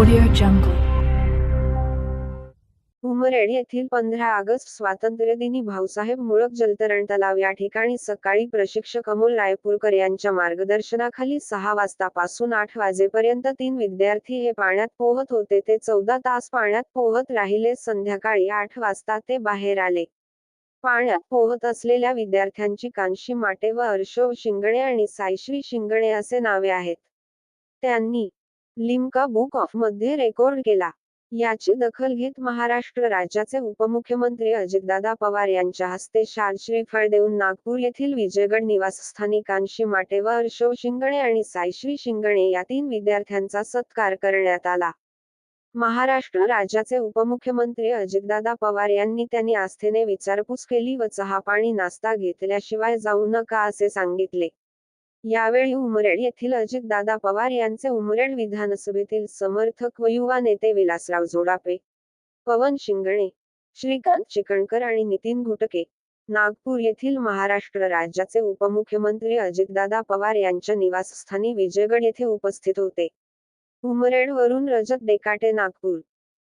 Audio जंगल भूमरेड येथील पंधरा August स्वातंत्र्य दिनी भाऊसाहेब मुळक जलतरण तलाव या ठिकाणी सकाळी प्रशिक्षक अमोल रायपूरकर यांच्या मार्गदर्शनाखाली सहा वाजतापासून आठ वाजेपर्यंत तीन विद्यार्थी हे पाण्यात पोहत होते. ते चौदा तास पाण्यात पोहत राहिले. संध्याकाळी आठ वाजता ते बाहेर आले. पाण्यात पोहत असलेल्या विद्यार्थ्यांची कांशी माटे व हर्षव शिंगणे आणि सायश्री शिंगणे असे नावे आहेत. त्यांनी लिम्का बुक ऑफमध्ये रेकॉर्ड केला. याची दखल घेत महाराष्ट्र राज्याचे उपमुख्यमंत्री अजितदादा पवार यांच्या हस्ते शाल श्रीफळ देऊन नागपूर येथील विजयगड निवासस्थानी कांशी माटे व अर्शव शिंगणे आणि सायश्री शिंगणे या तीन विद्यार्थ्यांचा सत्कार करण्यात आला. महाराष्ट्र राज्याचे उपमुख्यमंत्री अजितदादा पवार यांनी त्यांनी आस्थेने विचारपूस केली व चहा पाणी नाश्ता घेतल्याशिवाय जाऊ नका असे सांगितले. यावेळी उमरेड येथील अजितदादा पवार यांचे उमरेड विधानसभेतील समर्थक व युवा नेते विलासराव जोडापे पवन शिंगणे श्रीकांत चिकणकर आणि नितीन घुटके नागपूर येथील महाराष्ट्र राज्याचे उपमुख्यमंत्री अजितदादा पवार यांच्या निवासस्थानी विजयगड येथे उपस्थित होते. उमरेड वरून रजत डेकाटे नागपूर.